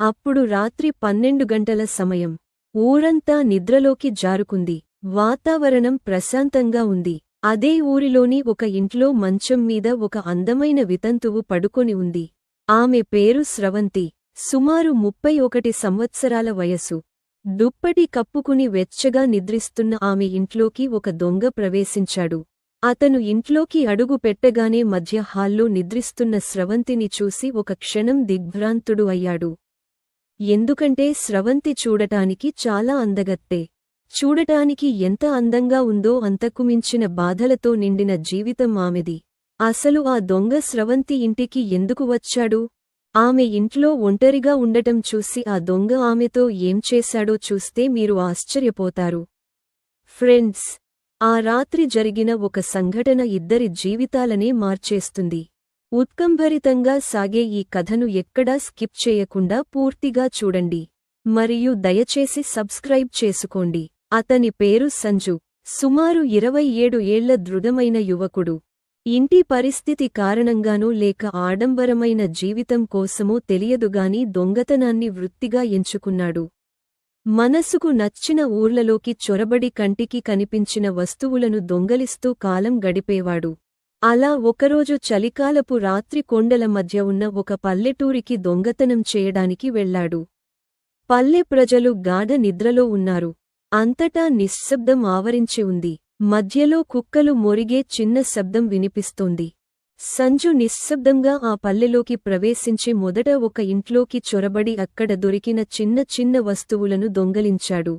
అప్పుడు రాత్రి పన్నెండు గంటల సమయం. ఊరంతా నిద్రలోకి జారుకుంది. వాతావరణం ప్రశాంతంగా ఉంది. అదే ఊరిలోని ఒక ఇంట్లో మంచం మీద ఒక అందమైన వితంతువు పడుకొని ఉంది. ఆమె పేరు స్రవంతి. సుమారు ముప్పై ఒకటి సంవత్సరాల వయసు దుప్పటి కప్పుకుని వెచ్చగా నిద్రిస్తున్న ఆమె ఇంట్లోకి ఒక దొంగ ప్రవేశించాడు. అతను ఇంట్లోకి అడుగు పెట్టగానే మధ్య హాల్లో నిద్రిస్తున్న స్రవంతిని చూసి ఒక క్షణం దిగ్భ్రాంతుడు అయ్యాడు. ఎందుకంటే స్రవంతి చూడటానికి చాలా అందగత్తే. చూడటానికి ఎంత అందంగా ఉందో అంతకు మించిన బాధలతో నిండిన జీవితం ఆమెది. అసలు ఆ దొంగ స్రవంతి ఇంటికి ఎందుకు వచ్చాడు? ఆమె ఇంట్లో ఒంటరిగా ఉండటం చూసి ఆ దొంగ ఆమెతో ఏం చేశాడో చూస్తే మీరు ఆశ్చర్యపోతారు. ఫ్రెండ్స్ ఆ రాత్రి జరిగిన ఒక సంఘటన ఇద్దరి జీవితాలనే మార్చేస్తుంది. ఉత్కంభరితంగా సాగే ఈ కథను ఎక్కడా స్కిప్ చేయకుండా పూర్తిగా చూడండి. మరియు దయచేసి సబ్స్క్రైబ్ చేసుకోండి. అతని పేరు సంజు. సుమారు ఇరవై ఏడు ఏళ్ళ దృఢమైన యువకుడు. ఇంటి పరిస్థితి కారణంగానో లేక ఆడంబరమైన జీవితం కోసమో తెలియదుగాని దొంగతనాన్ని వృత్తిగా ఎంచుకున్నాడు. మనసుకు నచ్చిన ఊర్లలోకి చొరబడి కంటికి కనిపించిన వస్తువులను దొంగలిస్తూ కాలం గడిపేవాడు. అలా ఒకరోజు చలికాలపు రాత్రి కొండల మధ్య ఉన్న ఒక పల్లెటూరికి దొంగతనం చేయడానికి వెళ్ళాడు పల్లె ప్రజలు గాఢ నిద్రలో ఉన్నారు. అంతటా నిశ్శబ్దం ఆవరించి ఉంది. మధ్యలో కుక్కలు మొరిగే చిన్న శబ్దం వినిపిస్తోంది. సంజు నిశ్శబ్దంగా ఆ పల్లెలోకి ప్రవేశించి మొదట ఒక ఇంట్లోకి చొరబడి అక్కడ దొరికిన చిన్న చిన్న వస్తువులను దొంగలించాడు.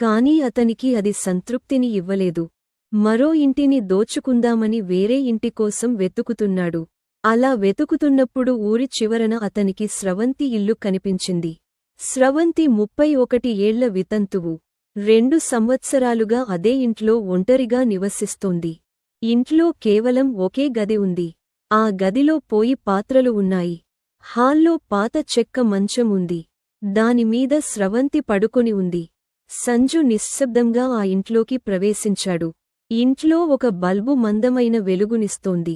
కాని అతనికి అది సంతృప్తిని ఇవ్వలేదు. మరో ఇంటిని దోచుకుందామని వేరే ఇంటి కోసం వెతుకుతున్నాడు. అలా వెతుకుతున్నప్పుడు ఊరి చివరన అతనికి స్రవంతి ఇల్లు కనిపించింది. స్రవంతి ముప్పై ఒకటి ఏళ్ళ వితంతువు. రెండు సంవత్సరాలుగా అదే ఇంట్లో ఒంటరిగా నివసిస్తోంది. ఇంట్లో కేవలం ఒకే గది ఉంది. ఆ గదిలో పోయి పాత్రలు ఉన్నాయి. హాల్లో పాత చెక్క మంచం ఉంది. దానిమీద స్రవంతి పడుకొని ఉంది. సంజు నిశ్శబ్దంగా ఆ ఇంట్లోకి ప్రవేశించాడు. ఇంట్లో ఒక బల్బు మందమైన వెలుగునిస్తోంది.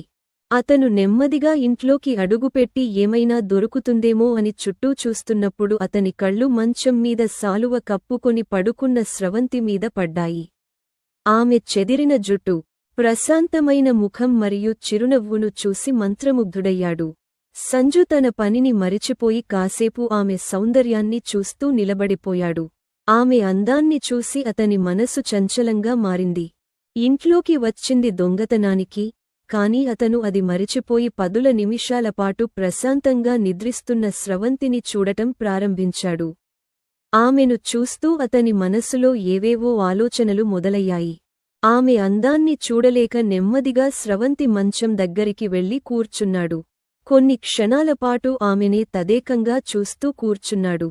అతను నెమ్మదిగా ఇంట్లోకి అడుగుపెట్టి ఏమైనా దొరుకుతుందేమో అని చుట్టూ చూస్తున్నప్పుడు అతని కళ్ళు మంచం మీద సాలువ కప్పుకొని పడుకున్న స్రవంతి మీద పడ్డాయి. ఆమె చెదిరిన జుట్టు ప్రశాంతమైన ముఖం మరియు చిరునవ్వును చూసి మంత్రముగ్ధుడయ్యాడు. సంజు తన పనిని మరిచిపోయి కాసేపు ఆమె సౌందర్యాన్ని చూస్తూ నిలబడిపోయాడు. ఆమె అందాన్ని చూసి అతని మనసు చంచలంగా మారింది. ఇంట్లోకి వచ్చింది దొంగతనానికి కాని అతను అది మరిచిపోయి పదుల నిమిషాలపాటు ప్రశాంతంగా నిద్రిస్తున్న స్రవంతిని చూడటం ప్రారంభించాడు. ఆమెను చూస్తూ అతని మనసులో ఏవేవో ఆలోచనలు మొదలయ్యాయి. ఆమె అందాన్ని చూడలేక నెమ్మదిగా స్రవంతి మంచం దగ్గరికి వెళ్ళి కూర్చున్నాడు. కొన్ని క్షణాలపాటు ఆమెనే తదేకంగా చూస్తూ కూర్చున్నాడు.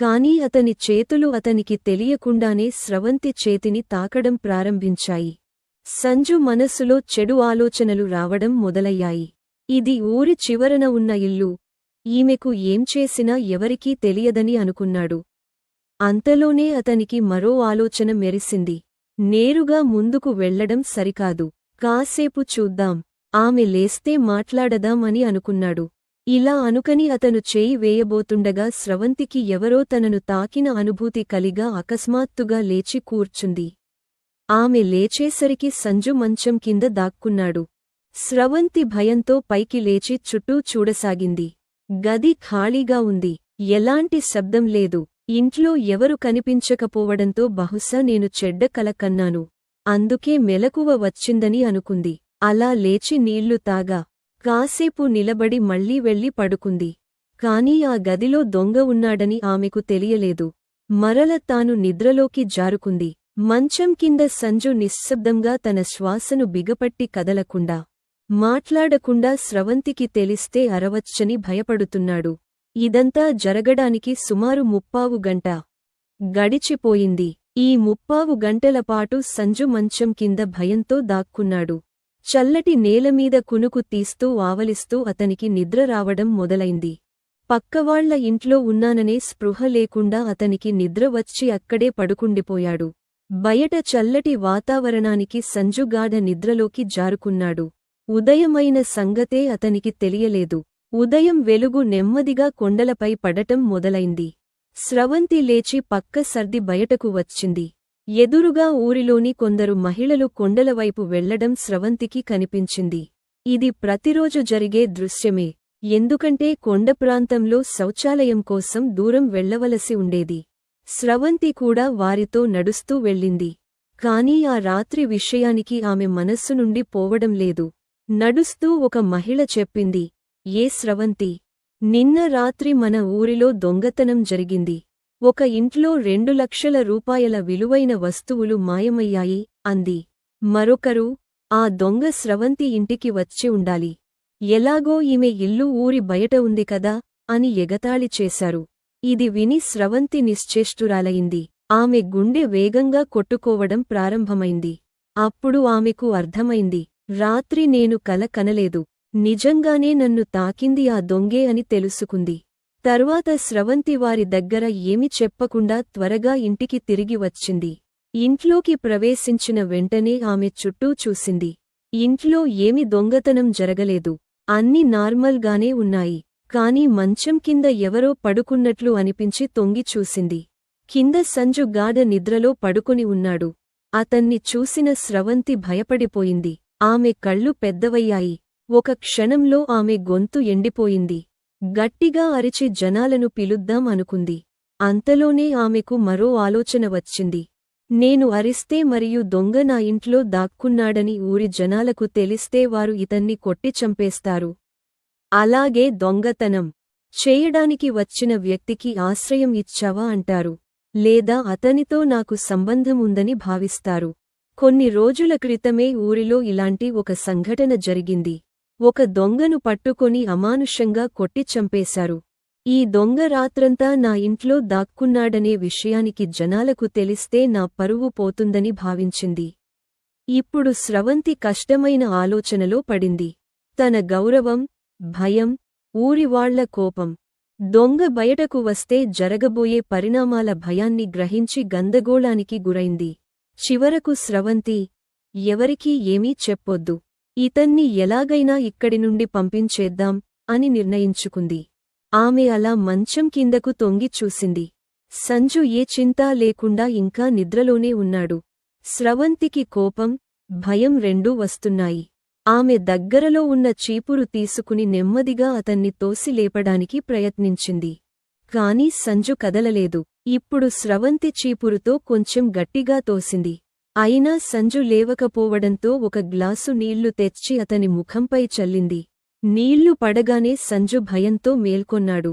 కాని అతని చేతులు అతనికి తెలియకుండానే స్రవంతి చేతిని తాకడం ప్రారంభించాయి. సంజు మనస్సులో చెడు ఆలోచనలు రావడం మొదలయ్యాయి. ఇది ఊరి చివరన ఉన్న ఇల్లు. ఈమెకు ఏం చేసినా ఎవరికీ తెలియదని అనుకున్నాడు. అంతలోనే అతనికి మరో ఆలోచన మెరిసింది. నేరుగా ముందుకు వెళ్ళడం సరికాదు. కాసేపు చూద్దాం. ఆమె లేస్తే మాట్లాడదాం అని అనుకున్నాడు. ఇలా అనుకని అతను చేయి వేయబోతుండగా స్రవంతికి ఎవరో తనను తాకిన అనుభూతి కలిగా అకస్మాత్తుగా లేచి కూర్చుంది. ఆమె లేచేసరికి సంజు మంచం కింద దాక్కున్నాడు. స్రవంతి భయంతో పైకి లేచి చుట్టూ చూడసాగింది. గది ఖాళీగా ఉంది. ఎలాంటి శబ్దం లేదు. ఇంట్లో ఎవరు కనిపించకపోవడంతో బహుశా నేను చెడ్డ కల కన్నాను. అందుకే మెలకువ వచ్చిందని అనుకుంది. అలా లేచి నీళ్ళు తాగా. కాసేపు నిలబడి మళ్ళీ వెళ్ళి పడుకుంది. కాని ఆ గదిలో దొంగ ఉన్నాడని ఆమెకు తెలియలేదు. మరల తాను నిద్రలోకి జారుకుంది. మంచం కింద సంజు నిశ్శబ్దంగా తన శ్వాసను బిగపట్టి కదలకుండా మాట్లాడకుండా స్రవంతికి తెలిస్తే అరవచ్చని భయపడుతున్నాడు. ఇదంతా జరగడానికి సుమారు ముప్పావు గంట గడిచిపోయింది. ఈ ముప్పావు గంటలపాటు సంజు మంచం కింద భయంతో దాక్కున్నాడు. చల్లటి నేలమీద కునుకు తీస్తూ ఆవలిస్తూ అతనికి నిద్ర రావడం మొదలైంది. పక్కవాళ్ళ ఇంట్లో ఉన్నాననే స్పృహ లేకుండా అతనికి నిద్ర వచ్చి అక్కడే పడుకుండిపోయాడు. బయట చల్లటి వాతావరణానికి సంజుగాఢ నిద్రలోకి జారుకున్నాడు. ఉదయమైన సంగతే అతనికి తెలియలేదు. ఉదయం వెలుగు నెమ్మదిగా కొండలపై పడటం మొదలైంది. స్రవంతి లేచి పక్క సర్ది బయటకు వచ్చింది. ఎదురుగా ఊరిలోని కొందరు మహిళలు కొండలవైపు వెళ్ళడం స్రవంతికి కనిపించింది. ఇది ప్రతిరోజు జరిగే దృశ్యమే. ఎందుకంటే కొండ ప్రాంతంలో శౌచాలయం కోసం దూరం వెళ్ళవలసి ఉండేది. స్రవంతి కూడా వారితో నడుస్తూ వెళ్ళింది. కాని ఆ రాత్రి విషయానికి ఆమె మనస్సు నుండి పోవడం లేదు. నడుస్తూ ఒక మహిళ చెప్పింది ఏ స్రవంతి నిన్న రాత్రి మన ఊరిలో దొంగతనం జరిగింది. ఒక ఇంట్లో రెండు లక్షల రూపాయల విలువైన వస్తువులు మాయమయ్యాయి అంది. మరొకరు ఆ దొంగ స్రవంతి ఇంటికి వచ్చి ఉండాలి. ఎలాగో ఈమె ఇల్లు ఊరి బయట ఉంది కదా అని ఎగతాళి చేశారు. ఇది విని స్రవంతి నిశ్చేష్టురాలయింది ఆమె గుండె వేగంగా కొట్టుకోవడం ప్రారంభమైంది. అప్పుడు ఆమెకు అర్థమైంది రాత్రి నేను కల కనలేదు. నిజంగానే నన్ను తాకింది ఆ దొంగే అని తెలుసుకుంది. తరువాత స్రవంతి వారి దగ్గర ఏమి చెప్పకుండా త్వరగా ఇంటికి తిరిగి వచ్చింది. ఇంట్లోకి ప్రవేశించిన వెంటనే ఆమె చుట్టూ చూసింది. ఇంట్లో ఏమి దొంగతనం జరగలేదు. అన్ని నార్మల్గానే ఉన్నాయి. కాని మంచం కింద ఎవరో పడుకున్నట్లు అనిపించి తొంగి చూసింది. కింద సంజు గాఢ నిద్రలో పడుకుని ఉన్నాడు. అతన్ని చూసిన స్రవంతి భయపడిపోయింది. ఆమె కళ్ళు పెద్దవయ్యాయి. ఒక క్షణంలో ఆమె గొంతు ఎండిపోయింది. గట్టిగా అరిచి జనాలను పిలుద్దాం అనుకుంది. అంతలోనే ఆమెకు మరో ఆలోచన వచ్చింది. నేను అరిస్తే మరియు దొంగ నా ఇంట్లో దాక్కున్నాడని ఊరి జనాలకు తెలిస్తే వారు ఇతన్ని కొట్టి చంపేస్తారు. అలాగే దొంగతనం. చేయడానికి వచ్చిన వ్యక్తికి ఆశ్రయం ఇచ్చావా అంటారు. లేదా అతనితో నాకు సంబంధం ఉందని భావిస్తారు. కొన్ని రోజుల క్రితమే ఊరిలో ఇలాంటి ఒక సంఘటన జరిగింది. ఒక దొంగను పట్టుకొని అమానుషంగా కొట్టి చంపేశారు. ఈ దొంగ రాత్రంతా నా ఇంట్లో దాక్కున్నాడనే విషయానికి జనాలకు తెలిస్తే నా పరువు పోతుందని భావించింది. ఇప్పుడు స్రవంతి కష్టమైన ఆలోచనలో పడింది. తన గౌరవం భయం ఊరివాళ్ళ కోపం. దొంగ బయటకు వస్తే జరగబోయే పరిణామాల భయాన్ని గ్రహించి గందగోళానికి గురైంది. చివరకు స్రవంతి ఎవరికీ ఏమీ చెప్పొద్దు. ఇతన్ని ఎలాగైనా ఇక్కడి నుండి పంపించేద్దాం అని నిర్ణయించుకుంది. ఆమె అలా మంచం కిందకు తొంగి చూసింది. సంజు ఏ చింతా లేకుండా ఇంకా నిద్రలోనే ఉన్నాడు. స్రవంతికి కోపం భయం రెండూ వస్తున్నాయి. ఆమె దగ్గరలో ఉన్న చీపురు తీసుకుని నెమ్మదిగా అతన్ని తోసి లేపడానికి ప్రయత్నించింది. కాని సంజు కదలలేదు. ఇప్పుడు స్రవంతి చీపురుతో కొంచెం గట్టిగా తోసింది. అయినా సంజు లేవకపోవడంతో ఒక గ్లాసు నీళ్ళు తెచ్చి అతని ముఖంపై చల్లింది. నీళ్ళు పడగానే సంజు భయంతో మేల్కొన్నాడు.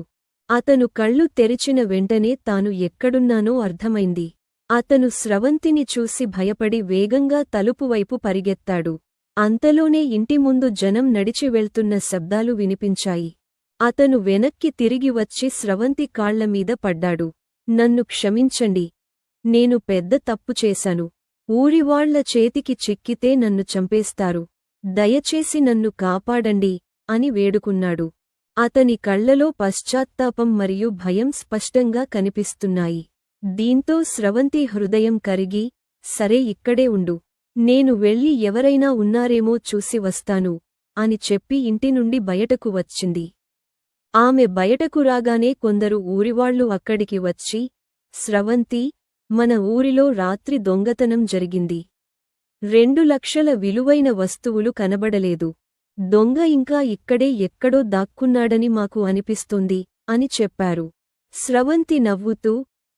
అతను కళ్ళు తెరిచిన వెంటనే తాను ఎక్కడున్నానో అర్థమైంది. అతను స్రవంతిని చూసి భయపడి వేగంగా తలుపువైపు పరిగెత్తాడు. అంతలోనే ఇంటి ముందు జనం నడిచి వెళ్తున్న శబ్దాలు వినిపించాయి. అతను వెనక్కి తిరిగి వచ్చి స్రవంతి కాళ్ళమీద పడ్డాడు. నన్ను క్షమించండి. నేను పెద్ద తప్పు చేశాను. ఊరివాళ్ళ చేతికి చిక్కితే నన్ను చంపేస్తారు. దయచేసి నన్ను కాపాడండి అని వేడుకున్నాడు. అతని కళ్ళలో పశ్చాత్తాపం మరియు భయం స్పష్టంగా కనిపిస్తున్నాయి. దీంతో స్రవంతి హృదయం కరిగి సరే ఇక్కడే ఉండు. నేను వెళ్ళి ఎవరైనా ఉన్నారేమో చూసి వస్తాను అని చెప్పి ఇంటి నుండి బయటకు వచ్చింది. ఆమె బయటకు రాగానే కొందరు ఊరివాళ్ళు అక్కడికి వచ్చి స్రవంతి మన ఊరిలో రాత్రి దొంగతనం జరిగింది. రెండు లక్షల విలువైన వస్తువులు కనబడలేదు. దొంగ ఇంకా ఇక్కడే ఎక్కడో దాక్కున్నాడని మాకు అనిపిస్తుంది అని చెప్పారు. స్రవంతి నవ్వుతూ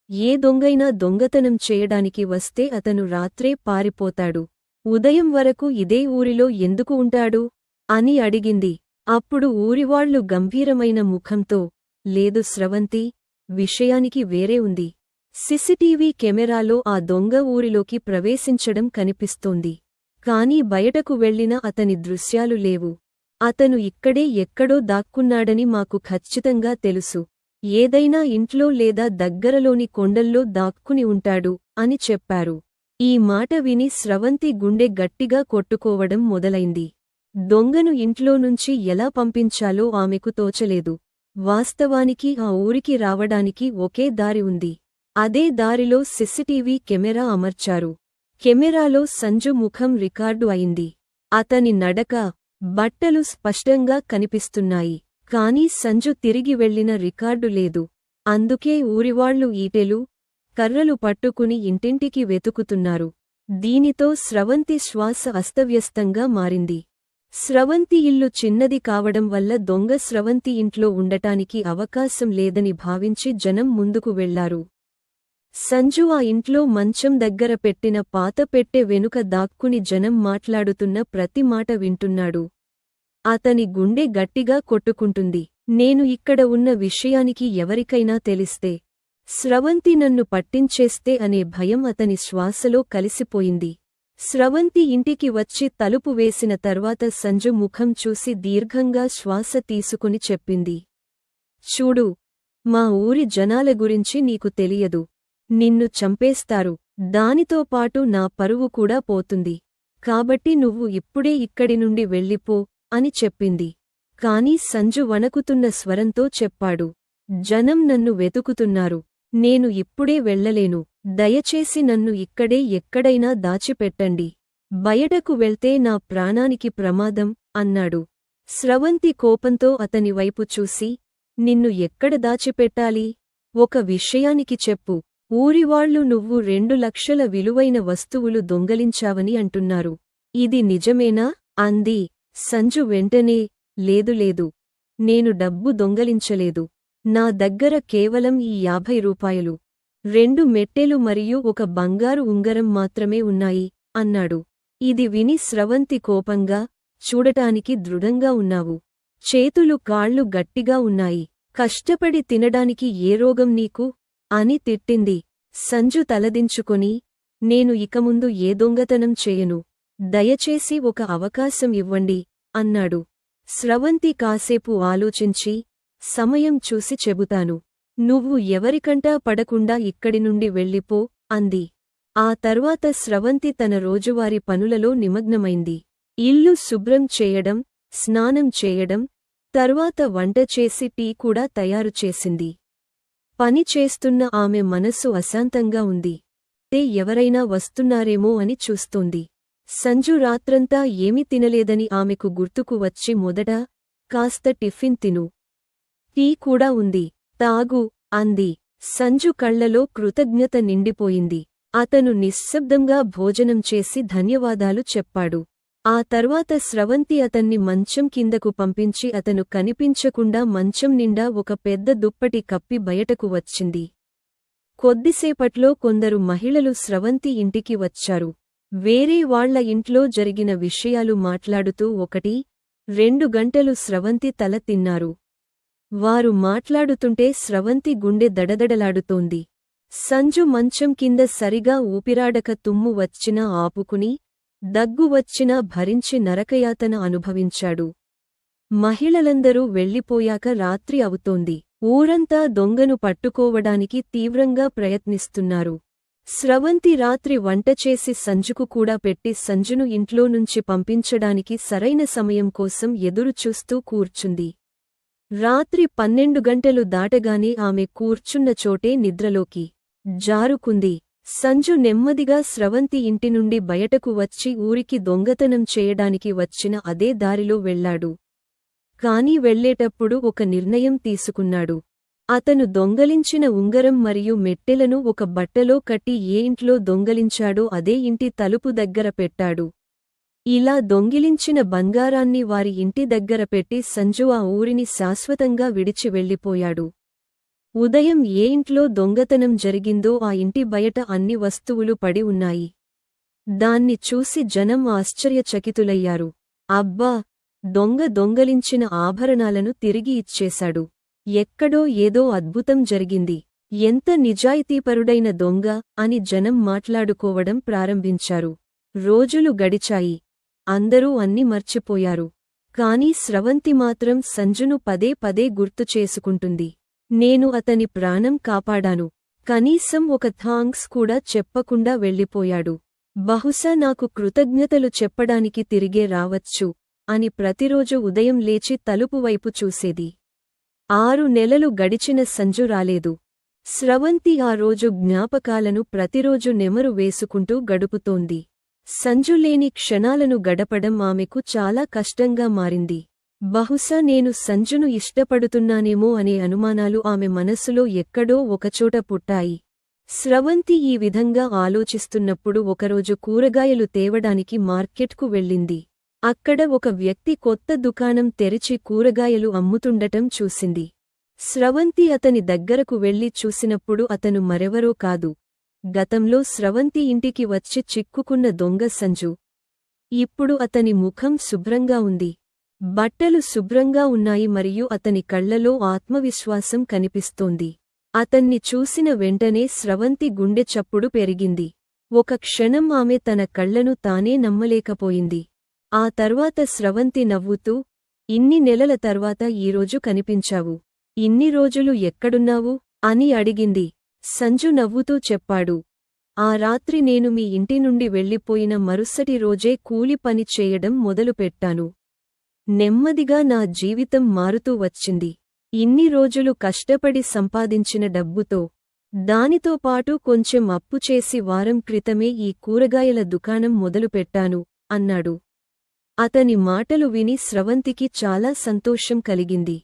ఏ దొంగైనా దొంగతనం చేయడానికి వస్తే అతను రాత్రే పారిపోతాడు. ఉదయం వరకు ఇదే ఊరిలో ఎందుకు ఉంటాడు? అని అడిగింది. అప్పుడు ఊరివాళ్ళు గంభీరమైన ముఖంతో లేదు స్రవంతి విషయానికి వేరే ఉంది. సిసిటీవీ కెమెరాలో ఆ దొంగ ఊరిలోకి ప్రవేశించడం కనిపిస్తోంది. కాని బయటకు వెళ్ళిన అతని దృశ్యాలు లేవు. అతను ఇక్కడే ఎక్కడో దాక్కున్నాడని మాకు ఖచ్చితంగా తెలుసు. ఏదైనా ఇంట్లో లేదా దగ్గరలోని కొండల్లో దాక్కుని ఉంటాడు అని చెప్పారు. ఈ మాట విని స్రవంతి గుండె గట్టిగా కొట్టుకోవడం మొదలైంది. దొంగను ఇంట్లో నుంచి ఎలా పంపించాలో ఆమెకు తోచలేదు. వాస్తవానికి ఆ ఊరికి రావడానికి ఒకే దారి ఉంది. అదే దారిలో సిసిటీవీ కెమెరా అమర్చారు. కెమెరాలో సంజు ముఖం రికార్డు అయింది. అతని నడక బట్టలు స్పష్టంగా కనిపిస్తున్నాయి. కాని సంజు తిరిగి వెళ్ళిన రికార్డు లేదు. అందుకే ఊరివాళ్ళు ఈటెలు కర్రలు పట్టుకుని ఇంటింటికి వెతుకుతున్నారు. దీనితో స్రవంతి శ్వాస అస్తవ్యస్తంగా మారింది. స్రవంతి ఇల్లు చిన్నది కావడం వల్ల దొంగ స్రవంతి ఇంట్లో ఉండటానికి అవకాశం లేదని భావించి జనం ముందుకు వెళ్ళారు. సంజు ఆ ఇంట్లో మంచం దగ్గర పెట్టిన పాత పెట్టె వెనుక దాక్కుని జనం మాట్లాడుతున్న ప్రతి మాట వింటున్నాడు. అతని గుండె గట్టిగా కొట్టుకుంటుంది. నేను ఇక్కడ ఉన్న విషయానికి ఎవరికైనా తెలిస్తే స్రవంతి నన్ను పట్టించేస్తే అనే భయం అతని శ్వాసలో కలిసిపోయింది. స్రవంతి ఇంటికి వచ్చి తలుపు వేసిన తర్వాత సంజు ముఖం చూసి దీర్ఘంగా శ్వాస తీసుకుని చెప్పింది. చూడు మా ఊరి జనాల గురించి నీకు తెలియదు. నిన్ను చంపేస్తారు. దానితో పాటు నా పరువు కూడా పోతుంది. కాబట్టి నువ్వు ఇప్పుడే ఇక్కడి నుండి వెళ్ళిపో. అని చెప్పింది. కాని సంజు వణకుతున్న స్వరంతో చెప్పాడు. జనం నన్ను వెతుకుతున్నారు. నేను ఇప్పుడే వెళ్ళలేను. దయచేసి నన్ను ఇక్కడే ఎక్కడైనా దాచిపెట్టండి. బయటకు వెళ్తే నా ప్రాణానికి ప్రమాదం అన్నాడు. స్రవంతి కోపంతో అతని వైపు చూసి నిన్ను ఎక్కడ దాచిపెట్టాలి? ఒక విషయానికి చెప్పు. ఊరివాళ్ళు నువ్వు రెండు లక్షల విలువైన వస్తువులు దొంగలించావని అంటున్నారు. ఇది నిజమేనా? అంది. సంజు వెంటనే లేదు లేదు. నేను డబ్బు దొంగలించలేదు. నా దగ్గర కేవలం ఈ యాభై రూపాయలు. రెండు మెట్టెలు మరియు ఒక బంగారు ఉంగరం మాత్రమే ఉన్నాయి అన్నాడు. ఇది విని స్రవంతి కోపంగా చూడటానికి దృఢంగా ఉన్నావు. చేతులు కాళ్ళు గట్టిగా ఉన్నాయి. కష్టపడి తినడానికి ఏ రోగం నీకు? అని తిట్టింది. సంజు తలదించుకొని నేను ఇక ముందు ఏ దొంగతనం చేయను. దయచేసి ఒక అవకాశం ఇవ్వండి అన్నాడు. స్రవంతి కాసేపు ఆలోచించి సమయం చూసి చెబుతాను. నువ్వు ఎవరికంటా పడకుండా ఇక్కడి నుండి వెళ్ళిపో అంది. ఆ తర్వాత స్రవంతి తన రోజువారి పనులలో నిమగ్నమైంది. ఇల్లు శుభ్రం చేయడం స్నానం చేయడం తర్వాత వంట చేసి టీ కూడా తయారు చేసింది. పని చేస్తున్న ఆమె మనస్సు అశాంతంగా ఉంది. తే ఎవరైనా వస్తున్నారేమో అని చూస్తోంది. సంజు రాత్రంతా ఏమీ తినలేదని ఆమెకు గుర్తుకు వచ్చి మొదట కాస్త టిఫిన్ తిను. టీ కూడా ఉంది. తాగు అంది. సంజు కళ్ళలో కృతజ్ఞత నిండిపోయింది. అతను నిశ్శబ్దంగా భోజనం చేసి ధన్యవాదాలు చెప్పాడు. ఆ తర్వాత స్రవంతి అతన్ని మంచం కిందకు పంపించి అతను కనిపించకుండా మంచం నిండా ఒక పెద్ద దుప్పటి కప్పి బయటకు వచ్చింది. కొద్దిసేపట్లో కొందరు మహిళలు స్రవంతి ఇంటికి వచ్చారు. వేరే వాళ్ళ ఇంట్లో జరిగిన విషయాలు మాట్లాడుతూ ఒకటి రెండు గంటలు స్రవంతి తల తిన్నారు. వారు మాట్లాడుతుంటే స్రవంతి గుండె దడదడలాడుతోంది. సంజు మంచం కింద సరిగా ఊపిరాడక తుమ్ము వచ్చినా ఆపుకుని దగ్గు వచ్చినా భరించి నరకయాతన అనుభవించాడు. మహిళలందరూ వెళ్ళిపోయాక రాత్రి అవుతోంది. ఊరంతా దొంగను పట్టుకోవడానికి తీవ్రంగా ప్రయత్నిస్తున్నారు. స్రవంతి రాత్రి వంట చేసి సంజుకు కూడా పెట్టి సంజును ఇంట్లో నుంచి పంపించడానికి సరైన సమయం కోసం ఎదురుచూస్తూ కూర్చుంది. రాత్రి పన్నెండు గంటలు దాటగానే ఆమె కూర్చున్న చోటే నిద్రలోకి జారుకుంది. సంజు నెమ్మదిగా స్రవంతి ఇంటి నుండి బయటకు వచ్చి ఊరికి దొంగతనం చేయడానికి వచ్చిన అదే దారిలో వెళ్ళాడు కాని వెళ్ళేటప్పుడు ఒక నిర్ణయం తీసుకున్నాడు. అతను దొంగలించిన ఉంగరం మరియు మెట్టెలను ఒక బట్టలో కట్టి ఏ ఇంట్లో దొంగలించాడో అదే ఇంటి తలుపు దగ్గర పెట్టాడు. ఇలా దొంగిలించిన బంగారాన్ని వారి ఇంటి దగ్గర పెట్టి సంజు ఆ ఊరిని శాశ్వతంగా విడిచి వెళ్ళిపోయాడు. ఉదయం ఏ ఇంట్లో దొంగతనం జరిగిందో ఆ ఇంటి బయట అన్ని వస్తువులు పడి ఉన్నాయి. దాన్ని చూసి జనం ఆశ్చర్యచకితులయ్యారు. అబ్బా! దొంగ దొంగలించిన ఆభరణాలను తిరిగి ఇచ్చేశాడు. ఎక్కడో ఏదో అద్భుతం జరిగింది. ఎంత నిజాయితీపరుడైన దొంగ అని జనం మాట్లాడుకోవడం ప్రారంభించారు. రోజులు గడిచాయి. అందరూ అన్ని మర్చిపోయారు. కాని స్రవంతి మాత్రం సంజును పదే పదే గుర్తు చేసుకుంటుంది. నేను అతని ప్రాణం కాపాడాను. కనీసం ఒక థాంక్స్ కూడా చెప్పకుండా వెళ్ళిపోయాడు. బహుశా నాకు కృతజ్ఞతలు చెప్పడానికి తిరిగే రావచ్చు అని ప్రతిరోజు ఉదయం లేచి తలుపు వైపు చూసేది. ఆరు నెలలు గడిచిన సంజు రాలేదు. స్రవంతి ఆ రోజు జ్ఞాపకాలను ప్రతిరోజు నెమరు వేసుకుంటూ గడుపుతోంది. సంజులేని క్షణాలను గడపడం ఆమెకు చాలా కష్టంగా మారింది. బహుశా నేను సంజును ఇష్టపడుతున్నానేమో అనే అనుమానాలు ఆమె మనస్సులో ఎక్కడో ఒకచోట పుట్టాయి. స్రవంతి ఈ విధంగా ఆలోచిస్తున్నప్పుడు ఒకరోజు కూరగాయలు తేవడానికి మార్కెట్కు వెళ్ళింది. అక్కడ ఒక వ్యక్తి కొత్త దుకాణం తెరిచి కూరగాయలు అమ్ముతుండటం చూసింది. స్రవంతి అతని దగ్గరకు వెళ్ళి చూసినప్పుడు అతను మరెవరో కాదు. గతంలో స్రవంతి ఇంటికి వచ్చి చిక్కుకున్న దొంగ సంజు. ఇప్పుడు అతని ముఖం శుభ్రంగా ఉంది. బట్టలు శుభ్రంగా ఉన్నాయి మరియు అతని కళ్ళలో ఆత్మవిశ్వాసం కనిపిస్తోంది. అతన్ని చూసిన వెంటనే స్రవంతి గుండె చప్పుడు పెరిగింది. ఒక క్షణం ఆమె తన కళ్ళను తానే నమ్మలేకపోయింది. ఆ తర్వాత స్రవంతి నవ్వుతూ ఇన్ని నెలల తర్వాత ఈరోజు కనిపించావు. ఇన్ని రోజులు ఎక్కడున్నావు? అని అడిగింది. సంజు నవ్వుతూ చెప్పాడు. ఆ రాత్రి నేను మీ ఇంటి నుండి వెళ్ళిపోయిన మరుసటి రోజే కూలి పని చేయడం మొదలుపెట్టాను. నెమ్మదిగా నా జీవితం మారుతూ వచ్చింది. ఇన్ని రోజులు కష్టపడి సంపాదించిన డబ్బుతో దానితో పాటు కొంచెం అప్పు చేసి వారం క్రితమే ఈ కూరగాయల దుకాణం మొదలుపెట్టాను అన్నాడు. అతని మాటలు విని స్రవంతికి చాలా సంతోషం కలిగింది.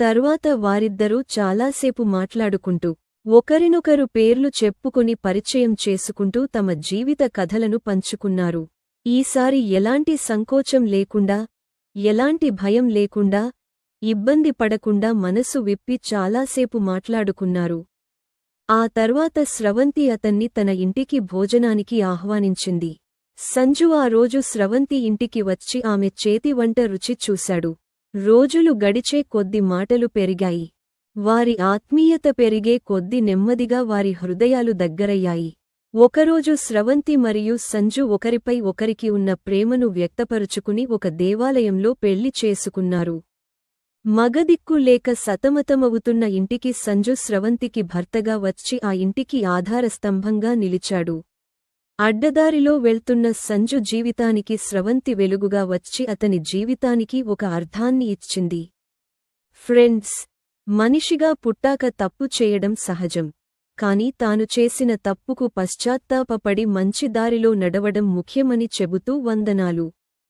తర్వాత వారిద్దరూ చాలాసేపు మాట్లాడుకుంటూ ఒకరినొకరు పేర్లు చెప్పుకుని పరిచయం చేసుకుంటూ తమ జీవిత కథలను పంచుకున్నారు. ఈసారి ఎలాంటి సంకోచం లేకుండా ఎలాంటి భయం లేకుండా ఇబ్బంది పడకుండా మనసు విప్పి చాలాసేపు మాట్లాడుకున్నారు. ఆ తర్వాత స్రవంతి అతన్ని తన ఇంటికి భోజనానికి ఆహ్వానించింది. సంజు ఆ రోజు స్రవంతి ఇంటికి వచ్చి ఆమె చేతి వంట రుచి చూశాడు. రోజులు గడిచే కొద్ది మాటలు పెరిగాయి. వారి ఆత్మీయత పెరిగే కొద్ది నెమ్మదిగా వారి హృదయాలు దగ్గరయ్యాయి. ఒకరోజు స్రవంతి మరియు సంజు ఒకరిపై ఒకరికి ఉన్న ప్రేమను వ్యక్తపరుచుకుని ఒక దేవాలయంలో పెళ్ళి చేసుకున్నారు. మగదిక్కు లేక సతమతమవుతున్న ఇంటికి సంజు స్రవంతికి భర్తగా వచ్చి ఆ ఇంటికి ఆధారస్తంభంగా నిలిచాడు. అడ్డదారిలో వెళ్తున్న సంజు జీవితానికి స్రవంతి వెలుగుగా వచ్చి అతని జీవితానికి ఒక అర్థాన్ని ఇచ్చింది. ఫ్రెండ్స్ మనిషిగా పుట్టాక తప్పు చేయడం సహజం. కాని తాను చేసిన తప్పుకు పశ్చాత్తాపపడి మంచి దారిలో నడవడం ముఖ్యమని చెబుతూ వందనాలు.